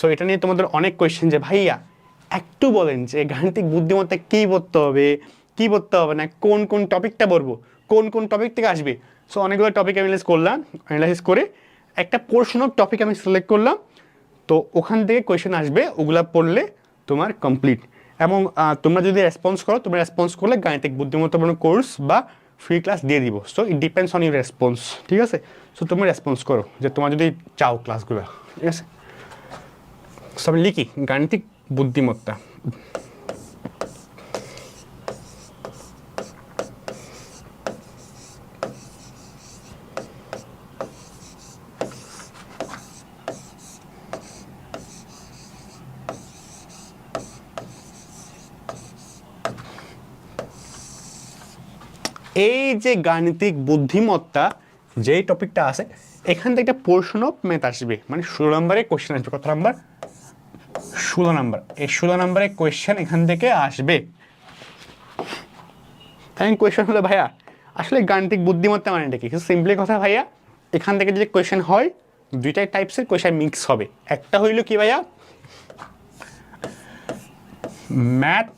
So এটা নিয়ে তোমাদের অনেক কোয়েশ্চেন যে, ভাইয়া, একটু বলেন যে, গাণিতিক বুদ্ধিমত্তা কী পড়তে হবে? কী পড়তে হবে না? কোন কোন টপিকটা পড়ব? কোন কোন টপিক থেকে আসবে? সো অনেকগুলো টপিক অ্যানালাইজ করলাম অ্যানালাইজ করে একটা পোর্শন অফ টপিক আমি সিলেক্ট করলাম। তো ওখান থেকে কোয়েশ্চেন আসবে, ওগুলা পড়লে তোমার কমপ্লিট এবং তোমরা যদি রেসপন্স করো, তোমরা রেসপন্স করলে গাণিতিক বুদ্ধিমত্তা কোর্স বা ফ্রি ক্লাস দিয়ে দিব। So it depends on your response ঠিক আছে? সো তুমি রেসপন্স করো যে, তোমার যদি চাও ক্লাসগুলো ঠিক আছে? সব লিখি, গাণিতিক বুদ্ধিমত্তা। এই যে গাণিতিক বুদ্ধিমত্তা, যেই টপিকটা আছে, এখান থেকে একটা পোর্শন ম্যাথ আসবে। মানে ষোলো নম্বরে কোয়েশ্চেন আসবে, কত নাম্বার? ষোলো নাম্বার। এই ষোলো নম্বরে কোয়েশ্চেন এখান থেকে আসবে। এখন কোয়েশ্চেন হলো ভাইয়া আসলে গাণিতিক বুদ্ধিমত্তা মানে কি? সিম্পলি কথা ভাইয়া এখান থেকে যদি কোয়েশ্চেন হয় দুইটাই টাইপসের কোয়েশ্চেন মিক্স হবে। একটা হইল কি ভাইয়া? ম্যাথ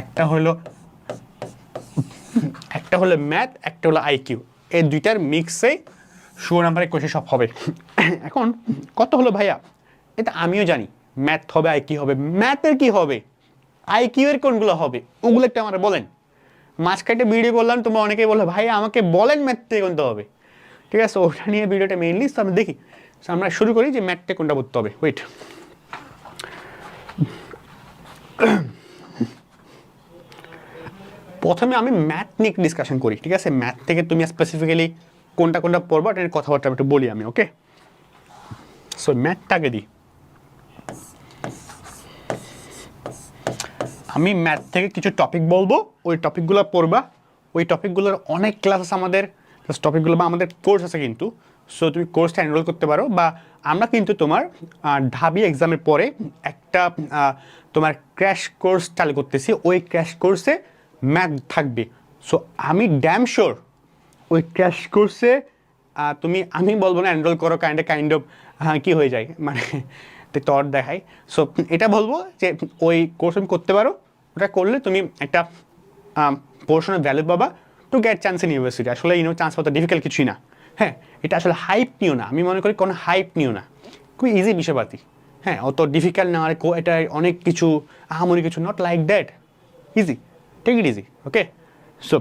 একটা হলো একটা হলো ম্যাথ একটা হলো আইকিউ এই দুইটার মিক্সে ষোলো নাম্বারের কোয়েশ্চেন সব হবে। এখন কত হলো ভাইয়া? এটা আমিও জানি। ম্যাথ হবে আইকিউ হবে। ম্যাথের কি হবে? আইকিউ এর কোনগুলো হবে? ওগুলো একটু আমার বলেন। মাঝখানে ভিডিও করলাম, তোমরা অনেকেই বলল, ভাই, আমাকে বলেন ম্যাথ কোনটা হবে? ঠিক আছে, ওটা নিয়ে ভিডিওটা মেইনলি তো আমরা দেখি। আমরা শুরু করি যে ম্যাথ কোনটা করতে হবে। ওয়েট প্রথমে আমি ম্যাথ নিয়ে ডিসকাশন করি, ঠিক আছে? ম্যাথ থেকে তুমি স্পেসিফিক্যালি কোনটা কোনটা পড়বা এটা কথাবার্তা একটু বলি আমি ওকে সো ম্যাথটাকে দিই আমি ম্যাথ থেকে কিছু টপিক বলব। ওই টপিকগুলো পড়বা। ওই টপিকগুলোর অনেক ক্লাস আছে আমাদের। টপিকগুলো বা আমাদের কোর্স আছে কিন্তু। সো তুমি কোর্সটা এনরোল করতে পারো বা আমরা কিন্তু তোমার ঢাবি এক্সামের পরে একটা তোমার ক্র্যাশ কোর্স চালু করতেছি। ওই ক্র্যাশ কোর্সে ম্যাথ থাকবে। সো আমি ড্যাম শিওর ওই ক্র্যাশ কোর্সে তুমি, আমি বলব না এনরোল করো কাইন্ড কাইন্ড অফ কী হয়ে যায়? মানে তর দেখাই সো এটা বলব যে ওই কোর্স তুমি করতে পারো। ওটা করলে তুমি একটা পোর্শনের ভ্যালু পাবা to get chance in university আসলে ইউনো চান্স পাওয়া ডিফিকাল্ট কিছুই না। হ্যাঁ এটা আসলে হাইপ নিও না। আমি মনে করি কোনো হাইপ নিও না। খুবই ইজি বিষয়পাতি। হ্যাঁ অত ডিফিকাল্ট না, আর এটা অনেক কিছু, আহামরি কিছু not like that easy take it easy okay so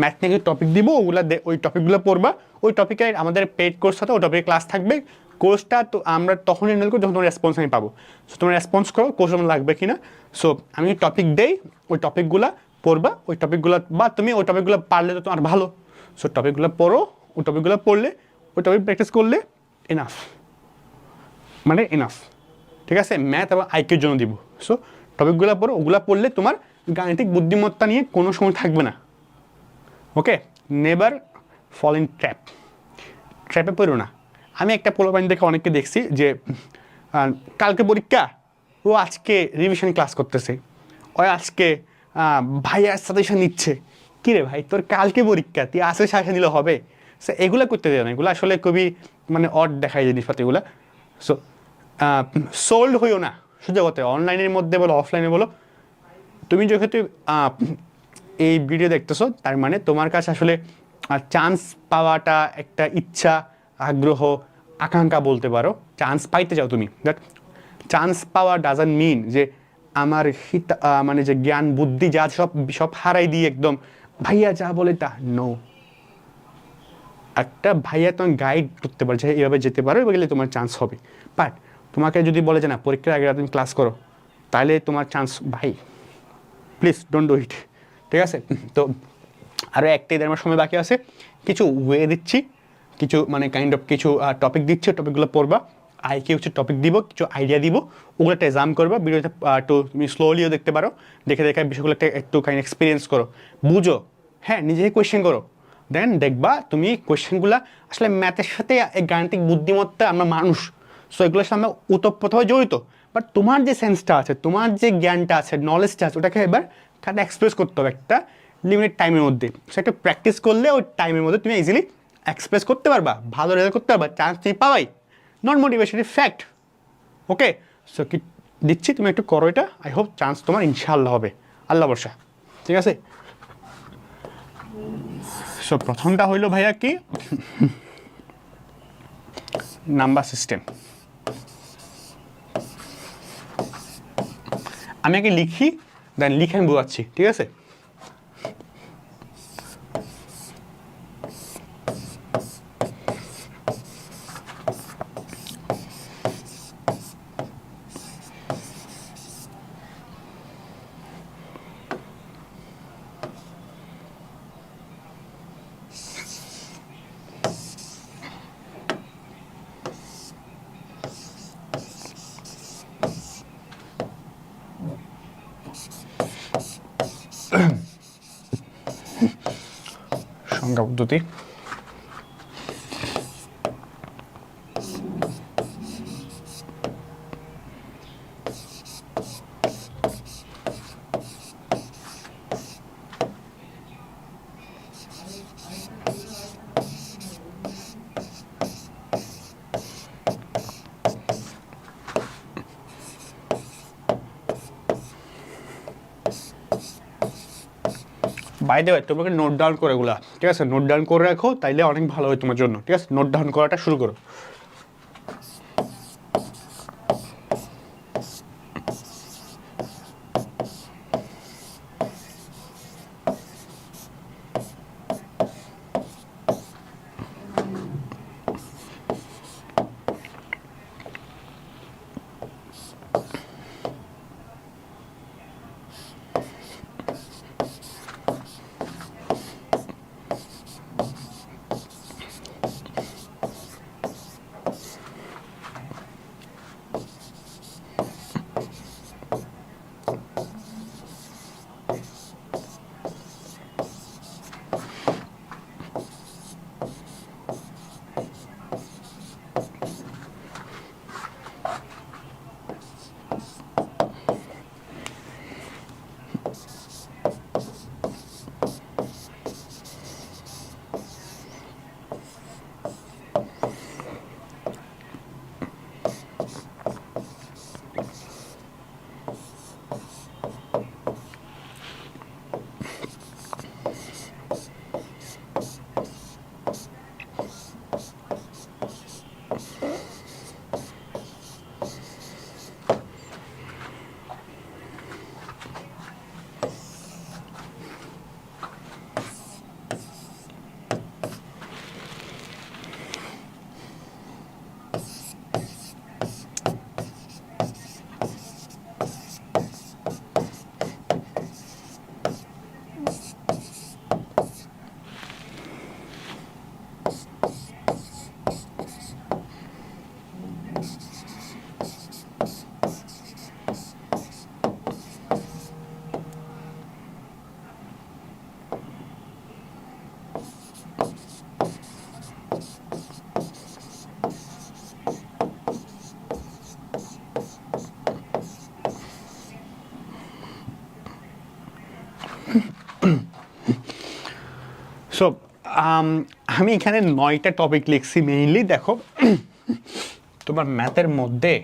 math নিয়ে টপিক দিব, ওগুলা ওই টপিকগুলো পড়বা। ওই টপিকে আমাদের পেড কোর্স হতো ওই টপিকে ক্লাস থাকবে। কোর্সটা তো আমরা তখন এনরোল করি যখন তোমার রেসপন্স আমি পাবো। সো তোমরা রেসপন্স করো কোর্স আমার লাগবে কিনা। সো আমি টপিক দেই, ওই টপিকগুলো পড়বা, ওই টপিকগুলো বা তুমি ওই টপিকগুলো পারলে তো তোমার ভালো। সো টপিকগুলো পড়ো, ওই টপিকগুলো পড়লে, ওই টপিক প্র্যাকটিস করলে এনাফ মানে এনাফ ঠিক আছে? ম্যাথ এবং আইকিউর জন্য দিব। সো টপিকগুলো পড়ো, ওগুলো পড়লে তোমার গাণিতিক বুদ্ধিমত্তা নিয়ে কোনো সময় থাকবে না। Okay never fall in trap ট্র্যাপে পড়ো না। আমি একটা পোলোপাইন দেখে অনেককে দেখছি যে কালকে পরীক্ষা, ও আজকে রিভিশন ক্লাস করতেছে। ও আজকে ভাইয়ার সাজেশন নিচ্ছে। কী রে ভাই, তোর কালকে পরীক্ষা, তুই আজকে সাজেশন দিলে হবে? সে এগুলো করতে দেয় না। এগুলো আসলে খুবই মানে অড দেখায় জিনিসপাতি এগুলো সো সোল্ড হইও না কথা অনলাইনের মধ্যে বলো অফলাইনে বলো। তুমি যেহেতু এই ভিডিও দেখতেছো, তার মানে তোমার কাছে আসলে চান্স পাওয়াটা একটা ইচ্ছা, আগ্রহ আকাঙ্ক্ষা বলতে পারো চান্স পাইতে চাও তুমি। দ্যাট চান্স পাওয়া ডাজন মিন যে আমার হিত মানে যে জ্ঞান, বুদ্ধি, যা সব সব হারাই দিয়ে একদম। ভাইয়া যা বলে তা নো একটা ভাইয়া তোমার গাইড করতে পারছে এভাবে যেতে পারো এভাবে গেলে তোমার চান্স হবে। বাট তোমাকে যদি বলে যে না, পরীক্ষার আগে তুমি ক্লাস করো, তাহলে তোমার চান্স ভাই প্লিজ ডোন্ট ডু ইট ঠিক আছে? তো আরও একটা দেড় সময় বাকি আছে। কিছু ওয়ে দিচ্ছি। কিছু মানে কাইন্ড অফ কিছু টপিক দিচ্ছে টপিকগুলো পড়বা, আইকে হচ্ছে টপিক দিব, কিছু আইডিয়া দিব ওগুলো একটা এক্সাম করবা ভিডিওতে একটু তুমি স্লোলিও দেখতে পারো, দেখে দেখে বিষয়গুলো একটা একটু কাইন্ড এক্সপিরিয়েন্স করো, বুঝো হ্যাঁ নিজেই কোয়েশ্চেন করো দেন দেখবা তুমি কোয়েশ্চেনগুলো আসলে ম্যাথের সাথে এই গাণিতিক বুদ্ধিমত্তা আমরা মানুষ সো এগুলোর সাথে আমরা ওতপ্রোতভাবে জড়িত বাট তোমার যে সেন্সটা আছে, তোমার যে জ্ঞানটা আছে নলেজটা আছে, ওটাকে এবার খাতে এক্সপ্রেস করতে হবে একটা লিমিটেড টাইমের মধ্যে সো একটা প্র্যাকটিস করলে ওই টাইমের মধ্যে তুমি ইজিলি এক্সপ্রেস করতে পারবা, ভালো রেজাল্ট করতে পারবা চান্স তুমি পাওয়াই। নন মোটিভেশনের ফ্যাক্ট ওকে সো কি দিচ্ছি? তুমি একটু করো এটা। আই হোপ চান্স তোমার ইনশাআল্লাহ হবে। আল্লাহ বর্ষা ঠিক আছে? সো প্রথমটা হইল ভাইয়া কি? নাম্বার সিস্টেম আমি আগে লিখি দেন লিখে আমি বোঝাচ্ছি। ঠিক আছে? সংখ্যা পদ্ধতি বাই তোমাকে নোট ডাউন করে এগুলো, ঠিক আছে? নোট ডাউন করে রাখো, তাইলে অনেক ভালো হয় তোমার জন্য, ঠিক আছে? নোট ডাউন করাটা শুরু করো। সো আমি এখানে নয়টা টপিক লিখছি মেইনলি দেখো। তোমার ম্যাথের মধ্যে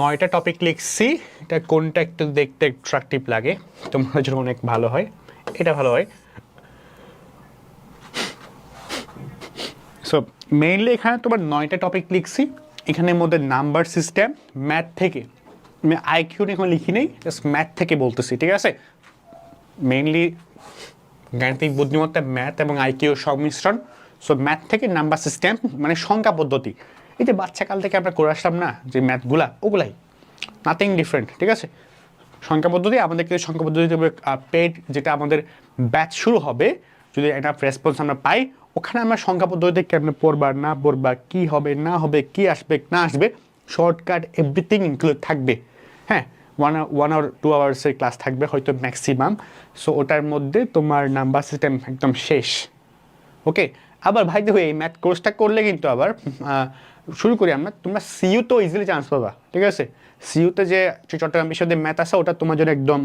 নয়টা টপিক লিখছি। এটা কোনটা একটু দেখতে অ্যাট্রাকটিভ লাগে? তোমার জন্য অনেক ভালো হয়। এটা ভালো হয়। সো মেইনলি এখানে তোমার নয়টা টপিক লিখছি। এখানের মধ্যে নাম্বার সিস্টেম ম্যাথ থেকে। আইকিউ এখন লিখি নেই জাস্ট ম্যাথ থেকে বলতেছি, ঠিক আছে? মেইনলি গাণিতিক বুদ্ধিমত্তা ম্যাথ এবং আইকিউ সংমিশ্রণ। সো ম্যাথ থেকে নাম্বার সিস্টেম মানে সংখ্যা পদ্ধতি। এই যে বাচ্চাকাল থেকে আমরা করে আসলাম না, যে ম্যাথগুলা ওগুলাই। নাথিং ডিফারেন্ট ঠিক আছে? সংখ্যা পদ্ধতি, আমাদেরকে সংখ্যা পদ্ধতিতে পেড যেটা আমাদের ব্যাচ শুরু হবে, যদি একটা রেসপন্স আমরা পাই, ওখানে আমরা সংখ্যা পদ্ধতিতে কেমন পড়বা, না পড়বা, কী হবে, না হবে, কি আসবে, না আসবে শর্টকাট এভরিথিং ইনক্লুড থাকবে। হ্যাঁ? ওয়ান ওয়ান আওয়ার টু আওয়ার্সের ক্লাস থাকবে হয়তো ম্যাক্সিমাম সো ওটার মধ্যে তোমার নাম্বার সিস্টেম একদম শেষ। ওকে আবার ভাই দেখো এই ম্যাথ কোর্সটা করলে কিন্তু আবার শুরু করি আমরা, তোমরা সিইউ তো ইজিলি চান্স পাবা, ঠিক আছে? সিইউতে যে চট্টগ্রাম বিশ্ববিদ্যালয়ের ম্যাথ আসা ওটা তোমার জন্য একদম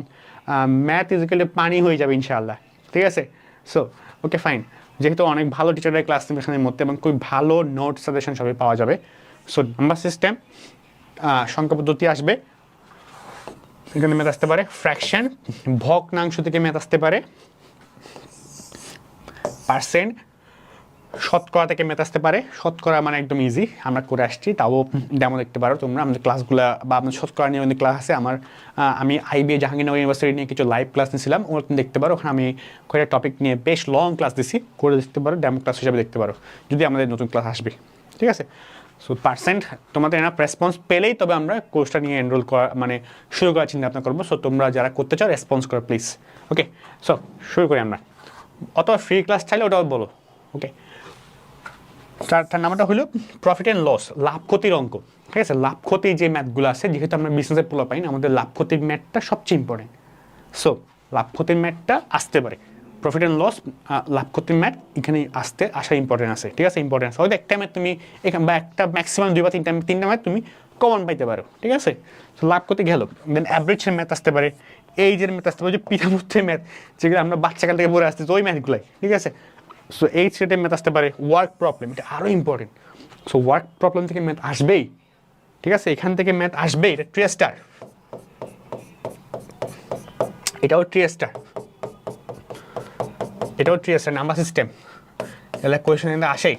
ম্যাথ ইজিক্যালি পানি হয়ে যাবে ইনশাআল্লাহ, ঠিক আছে? সো ওকে ফাইন যেহেতু অনেক ভালো টিচারের ক্লাস নেবে মধ্যে এবং খুব ভালো নোট সাজেশন সবই পাওয়া যাবে। সো নাম্বার সিস্টেম সংখ্যা পদ্ধতি আসবে। এখানে ম্যাথ আসতে পারে ফ্র্যাকশন ভগ্নাংশ থেকে ম্যাথ আসতে পারে পার্সেন্ট শতকরা থেকে ম্যাথ আসতে পারে, শতকরা মানে একদম ইজি আমরা করে আসছি, তাও ডেমো দেখতে পারো তোমরা, আমাদের ক্লাসগুলো বা আমাদের শতকরা নিয়ে অনেক ক্লাস আছে, আমার আমি আইবিএ জাহাঙ্গীরনগর ইউনিভার্সিটি নিয়ে কিছু লাইভ ক্লাস নিয়েছিলাম, ওগুলো তুমি দেখতে পারো, ওখানে আমি কয়েকটা টপিক নিয়ে বেশ লং ক্লাস দিছি, করে দেখতে পারো ডেমো ক্লাস হিসাবে দেখতে পারো, যদি আমাদের নতুন ক্লাস আসবে, ঠিক আছে? সো পার্সেন্ট তোমাদের এনাফ রেসপন্স পেলেই তবে আমরা কোর্সটা নিয়ে এনরোল করা মানে শুরু করার চিন্তা ভাবনা করব। সো তোমরা যারা করতে চাও রেসপন্স করো প্লিজ ওকে সো শুরু করি আমরা। অথবা ফ্রি ক্লাস চাইলে ওটাও বলো। ওকে তার তার নামটা হলো প্রফিট অ্যান্ড লস লাভ ক্ষতির অঙ্ক। ঠিক আছে? লাভ ক্ষতি যে ম্যাথগুলো আছে, যেহেতু আমরা বিজনেসের পোলা পাই না আমাদের লাভ ক্ষতির ম্যাথটা সবচেয়ে ইম্পর্টেন্ট সো লাভ ক্ষতির ম্যাথটা আসতে পারে। প্রফিট অ্যান্ড লস লাভ করতে ম্যাথ এখানে আসতে আসা ইম্পর্টেন্ট আছে। ঠিক আছে ইম্পর্টেন্স হয়তো একটা ম্যাথ তুমি এখানে বা একটা ম্যাক্সিমাম দুই বা তিনটা তিনটা ম্যাথ তুমি কমন পাইতে পারো। ঠিক আছে? সো লাভ করতে গেল। দেন অ্যাভারেজের ম্যাথ আসতে পারে এই যে ম্যাথ আসতে পারে যে পিতামূর্তের ম্যাথ যেগুলো আমরা বাচ্চাকাল থেকে পড়ে আসতে ওই ম্যাথগুলাই ঠিক আছে? সো এই সেটের ম্যাথ আসতে পারে ওয়ার্ক প্রবলেম এটা আরও ইম্পর্টেন্ট সো ওয়ার্ক প্রবলেম থেকে ম্যাথ আসবেই। ঠিক আছে? এখান থেকে ম্যাথ আসবেই, এটা ট্রিয়াস্টার এটাও ট্রিয়াস্টার এটাও ট্রিয়াস্টার নাম্বার সিস্টেম এগুলো কোয়েশন কিন্তু আসেই।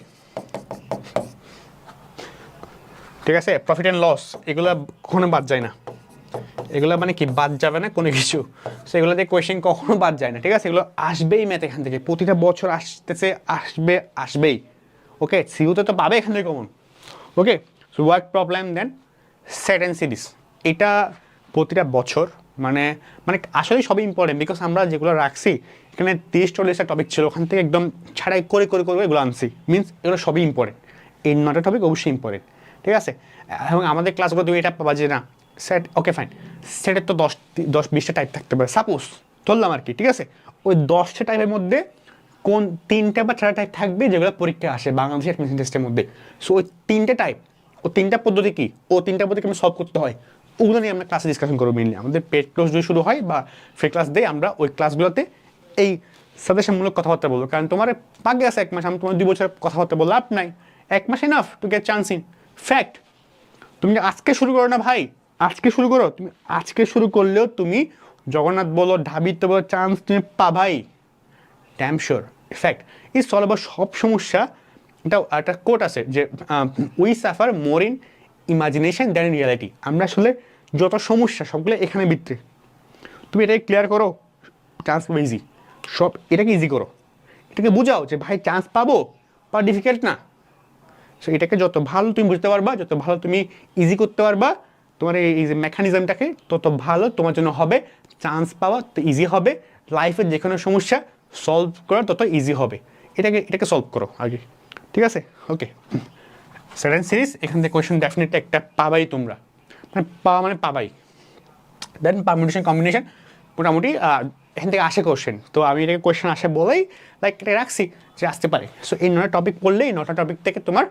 ঠিক আছে? প্রফিট অ্যান্ড লস এগুলো কখনো বাদ যায় না। এগুলো মানে কি, বাদ যাবে না কোনো কিছু? সেগুলো দিয়ে কোয়েশ্চেন কখনো বাদ যায় না, ঠিক আছে? এগুলো আসবেই ম্যাথ এখান থেকে। প্রতিটা বছর আসতেছে, আসবে, আসবেই। ওকে সিউতে তো পাবে এখান থেকে common okay so work problem then set and series এটা প্রতিটা বছর মানে মানে আসলে সবই ইম্পর্টেন্ট বিকজ আমরা যেগুলো রাখছি এখানে তিরিশ চল্লিশটা টপিক ছিল, ওখান থেকে একদম ছাড়াই করে করে করে এগুলো আনছি। মিনস এগুলো সবই ইম্পর্টেন্ট এই নটা টপিক অবশ্যই ইম্পর্টেন্ট ঠিক আছে? এবং আমাদের ক্লাসগুলো তুমি এটা পাবা যে না সেট ওকে ফাইন সেটের তো দশ দশ, বিশটা টাইপ থাকতে পারে। সাপোজ ধরলাম আর কি, ঠিক আছে? ওই দশটা টাইপের মধ্যে কোন তিনটা বা চারটা টাইপ থাকবে যেগুলো পরীক্ষা আসে বাংলাদেশের অ্যাডমিশন টেস্টের মধ্যে। সো ওই তিনটে টাইপ ও তিনটা পদ্ধতি কী? ও তিনটা পদ্ধতি কেমন সলভ করতে হয়। ওগুলো নিয়ে আমরা ক্লাসে ডিসকাশন করব মেনলি আমাদের পেড কোর্স যদি শুরু হয় বা ফ্রি ক্লাস দিয়ে আমরা ওই ক্লাসগুলোতে এই সাজেশনমূলক কথাবার্তা বলব। কারণ তোমার পাগে আছে এক মাস, আমি তোমার দুই বছর কথাবার্তা বলব, লাভ নাই। এক মাস enough to get chance in fact তুমি আজকে শুরু করো না ভাই, আজকে শুরু করো। তুমি আজকে শুরু করলেও তুমি জগন্নাথ বলো ঢাবিতে বলো চান্স তুমি পাবাই। ড্যাম শিওর ইফ্যাক্ট এই সলভ সব সমস্যা এটা একটা কোট আছে যে we suffer more in imagination than in reality আমরা আসলে যত সমস্যা, সবগুলো এখানে ভিত্তি তুমি এটাকে ক্লিয়ার করো। চান্স ইজি সব এটাকে ইজি করো। এটাকে বুঝাও যে, ভাই চান্স পাবো বা ডিফিকাল্ট না। সো এটাকে যত ভালো তুমি বুঝতে পারবা, যত ভালো তুমি ইজি করতে পারবা, তোমার এই যে মেকানিজমটাকে তত ভালো তোমার জন্য হবে চান্স পাওয়া তো ইজি হবে লাইফের যে কোনো সমস্যা সলভ করা তত ইজি হবে। এটাকে এটাকে সলভ করো আগে। ঠিক আছে? ওকে সেকেন্ড সিরিজ এখান থেকে কোয়েশন ডেফিনেটলি একটা পাবাই তোমরা। মানে পাওয়া মানে পাবাই। দেন পারমিটেশন কম্বিনেশন মোটামুটি এখান থেকে আসে কোশ্চেন তো আমি এটাকে কোয়েশ্চেন আসে বলেই লাইক এটা রাখছি যে আসতে পারে। সো এই নটা টপিক পড়লেই নটা টপিক থেকে তোমার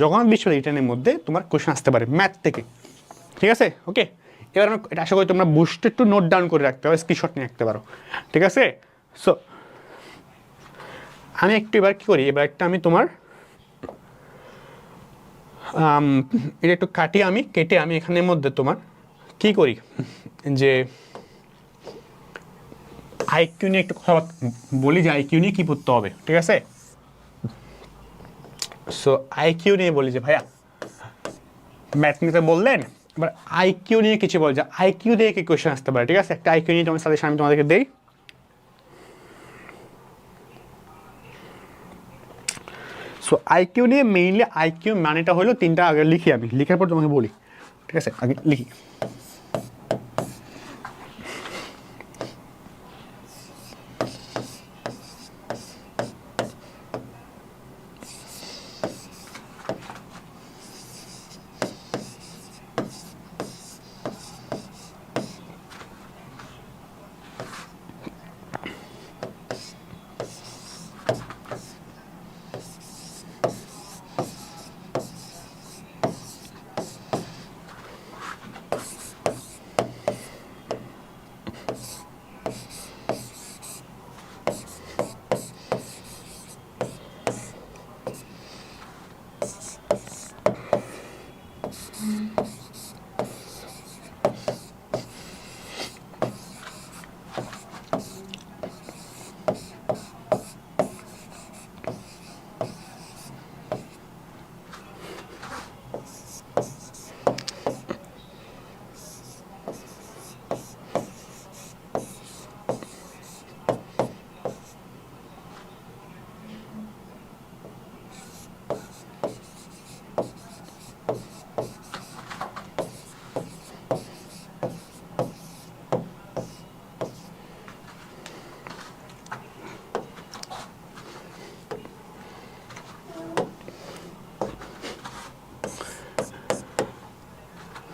জগন্নাথ বিশ্ব রিটার্নের মধ্যে তোমার কোয়েশ্চেন আসতে পারে ম্যাথ থেকে। ঠিক আছে? ওকে এবার আমি এটা আশা করি তোমরা বুঝতে একটু নোট ডাউন করে রাখতে পারো স্ক্রিনশট নিয়ে রাখতে পারো। ঠিক আছে? সো আমি একটু এবার কী করি? এবার একটা আমি তোমার এটা একটু কাটিয়ে আমি, কেটে আমি এখানের মধ্যে তোমার কি করি? যে আইকিউ নিয়ে একটু কথা বলি যে আইকিউ নিয়ে কী পড়তে হবে, ঠিক আছে? সো আইকিউ নিয়ে বলি যে ভাইয়া ম্যাথ নিতে বললেন, এবার আইকিউ নিয়ে কিছু বল যে আইকিউ দিয়ে কি কোয়েশ্চেন আসতে পারে, ঠিক আছে? একটা আইকিউ নিয়ে তোমার সাজেশন আমি তোমাদেরকে দেই। সো আইকিউ নিয়ে মেইনলি আইকিউ মানেটা হলো তিনটা আগে লিখি আমি, লিখার পর তোমাকে বলি, ঠিক আছে? আগে লিখি।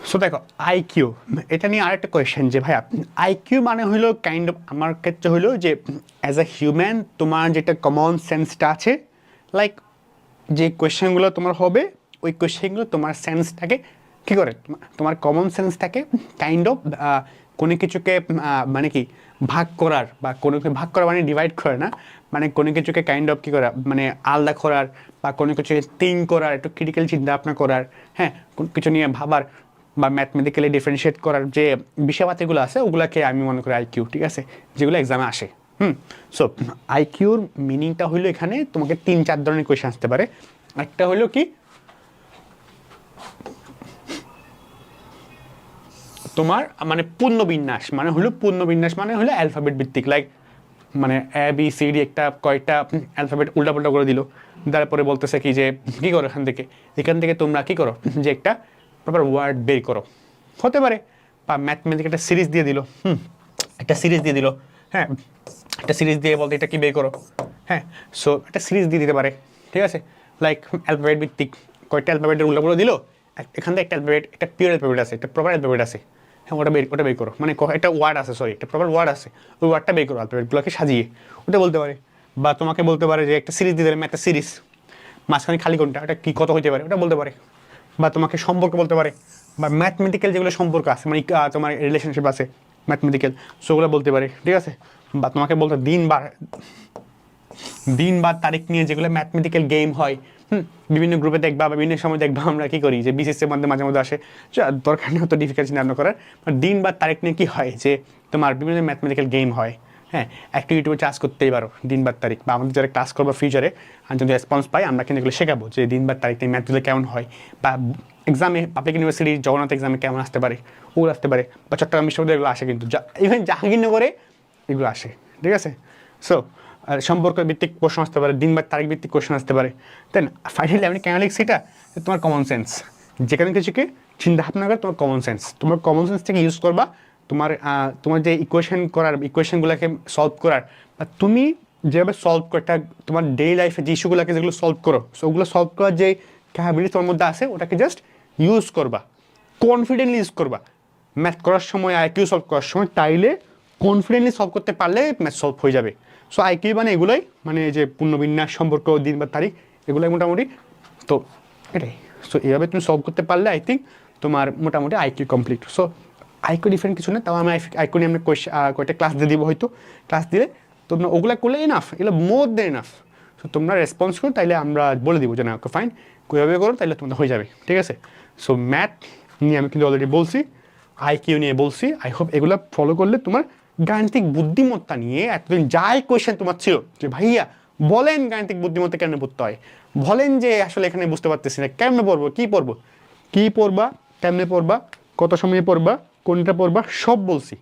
সো দেখো আইকিউ এটা নিয়ে আরেকটা কোয়েশ্চেন যে ভাইয়া আইকিউ মানে হলো কাইন্ড অফ আমার ক্ষেত্রে হলো যে অ্যাজ আ হিউম্যান তোমার যেটা কমন সেন্সটা আছে লাইক যে কোয়েশ্চেনগুলো তোমার হবে, ওই কোয়েশ্চেনগুলো তোমার সেন্সটাকে কী করে? তোমার- তোমার কমন সেন্সটাকে কাইন্ড অফ কোনো কিছুকে মানে কি, ভাগ করার বা কোনো কিছু ভাগ করা মানে ডিভাইড করে না মানে কোনো কিছুকে কাইন্ড অফ কী করা মানে আলাদা করার বা কোনো কিছুকে থিঙ্ক করার, একটু ক্রিটিক্যাল চিন্তা ভাবনা করার হ্যাঁ কোনো কিছু নিয়ে ভাবার বা ম্যাথমেটিক্যালি ডিফারেন্সিয়েট করার যে বিষয়পাতিগুলো আছে, ওগুলোকে আমি মনে করি আইকিউ ঠিক আছে? যেগুলো এক্সামে আসে, হুম? সো আইকিউর মিনিংটা হলো এখানে তোমাকে তিন, চার ধরনের কোয়েশ্চেন আসতে পারে। একটা হলো কি? তোমার মানে পূর্ণবিন্যাস মানে হলো পূর্ণবিন্যাস মানে হলো অ্যালফাবেট ভিত্তিক লাইক মানে এ বি সি ডি একটা কয়েকটা অ্যালফাবেট উল্টাপাল্টা করে দিল। তারপরে বলতেছে কি যে, কী করো এখান থেকে? এখান থেকে তোমরা কী করো? যে একটা প্রপার ওয়ার্ড বের করো। হতে পারে, বা ম্যাথমেটিক একটা সিরিজ দিয়ে দিল। হুম, একটা সিরিজ দিয়ে দিল। হ্যাঁ একটা সিরিজ দিয়ে বলতে এটা কি বের করো? হ্যাঁ সো একটা সিরিজ দিয়ে দিতে পারে, ঠিক আছে? লাইক অ্যালফাবেট ভিত্তিক কয়েকটা অ্যালফাবেটের উল্টাগুলো দিল এখান থেকে একটা অ্যালফাবেট একটা পিওর অ্যালফাবেট আছে, একটা প্রপার অ্যালফাবেট আছে। হ্যাঁ ওটা বের ওটা বের করো। মানে একটা ওয়ার্ড আছে সরি একটা প্রপার ওয়ার্ড আছে। ওই ওয়ার্ডটা বের করো অ্যালফাবেটগুলোকে সাজিয়ে। ওটা বলতে পারে, বা তোমাকে বলতে পারে যে একটা সিরিজ দিতে পারে একটা সিরিজ মাঝখানে খালি কোনটা, ওটা কী, কত হতে পারে, ওটা বলতে পারে। বা তোমাকে সম্পর্ক বলতে পারে, বা ম্যাথমেটিক্যাল যেগুলো সম্পর্ক আছে মানে তোমার রিলেশনশিপ আছে ম্যাথমেটিক্যাল সেগুলো বলতে পারে, ঠিক আছে? বা তোমাকে বলতে দিন বা দিন বা তারিখ নিয়ে যেগুলো ম্যাথমেটিক্যাল গেম হয়, হুম, বিভিন্ন গ্রুপে দেখবা বিভিন্ন সময় দেখবা আমরা কি করি, যে বিশেষ মধ্যে মাঝে মধ্যে আসে দরকার নেই অত ডিফিকাল্ট ভাবনা করার দিন বা তারিখ নিয়ে কি হয়, যে তোমার বিভিন্ন ম্যাথমেটিক্যাল গেম হয় হ্যাঁ একটু ইউটিউবে চার্জ করতেই পারো দিন বাদ তারিখ। বা আমাদের যারা ক্লাস করব ফিউচারে আর যদি রেসপন্স পাই, আমরা কিন্তু এগুলো শেখাবো যে দিন বাদ তারিখ নিয়ে ম্যাথগুলো কেমন হয়। বা এক্সামে পাবলিক ইউনিভার্সিটি জগন্নাথ এক্সামে কেমন আসতে পারে, ওগুলো আসতে পারে, বা চট্টগ্রাম বিশ্ববিদ্যালয় এগুলো আসে কিন্তু। ইভেন জাহাঙ্গীরনগরে এগুলো আসে, ঠিক আছে? সো সম্পর্ক ভিত্তিক প্রশ্ন আসতে পারে দিন বা তারিখ ভিত্তিক কোশ্চেন আসতে পারে। দেন ফাইনালি আমি কেন লিখছি এটা? তোমার কমন সেন্স যেখানে কিছুকে চিন্তা ভাবনা করে তোমার কমন সেন্স তোমার কমন সেন্স থেকে ইউজ করবা তোমার তোমার যে ইকুয়েশন করার ইকুয়েশনগুলোকে সলভ করার, বা তুমি যেভাবে সলভ করতে তোমার ডেইলি লাইফে যে ইস্যুগুলোকে যেগুলো সলভ করো সো ওগুলো সলভ করার যে ক্যাপাবিলিটি তোমার মধ্যে আছে, ওটাকে জাস্ট ইউজ করবা। কনফিডেন্টলি ইউজ করবা। ম্যাথ করার সময় আইকিউ সলভ করার সময় তাইলে কনফিডেন্টলি সলভ করতে পারলে ম্যাথ সলভ হয়ে যাবে। সো আইকিউ মানে এগুলোই মানে যে পূর্ণবিন্যাস সম্পর্ক, দিন বা তারিখ, এগুলোই মোটামুটি। তো, এটাই। সো এইভাবে তুমি সলভ করতে পারলে আই থিঙ্ক তোমার মোটামুটি IQ complete so IQ different কিছু না, তাও আমি আইকিউ নিয়ে আমি কয়েকটা ক্লাস দিয়ে দিব হয়তো। ক্লাস দিলে তোমরা ওগুলো করলে এনাফ এগুলো মোর দেন এনাফ সো তোমরা রেসপন্স করো, তাইলে আমরা বলে দিব যে, না ওকে ফাইন কীভাবে করো, তাইলে তোমাদের হয়ে যাবে। ঠিক আছে? সো ম্যাথ নিয়ে আমি কিন্তু অলরেডি বলছি আইকিউ নিয়ে বলছি। আই হোপ এগুলো ফলো করলে তোমার গাণিতিক বুদ্ধিমত্তা নিয়ে এতদিন যাই কোয়েশ্চেন তোমার ছিল, যে, ভাইয়া, বলেন গাণিতিক বুদ্ধিমত্তা কেন পড়তে হয়? বলেন যে, আসলে এখানে বুঝতে পারতেছি না, কেমনে পড়ব, কী পড়ব? কী পড়বা, কেমনে পড়বা, কত সময়ে পড়বা কোনটা পড়বা? সব বলছি।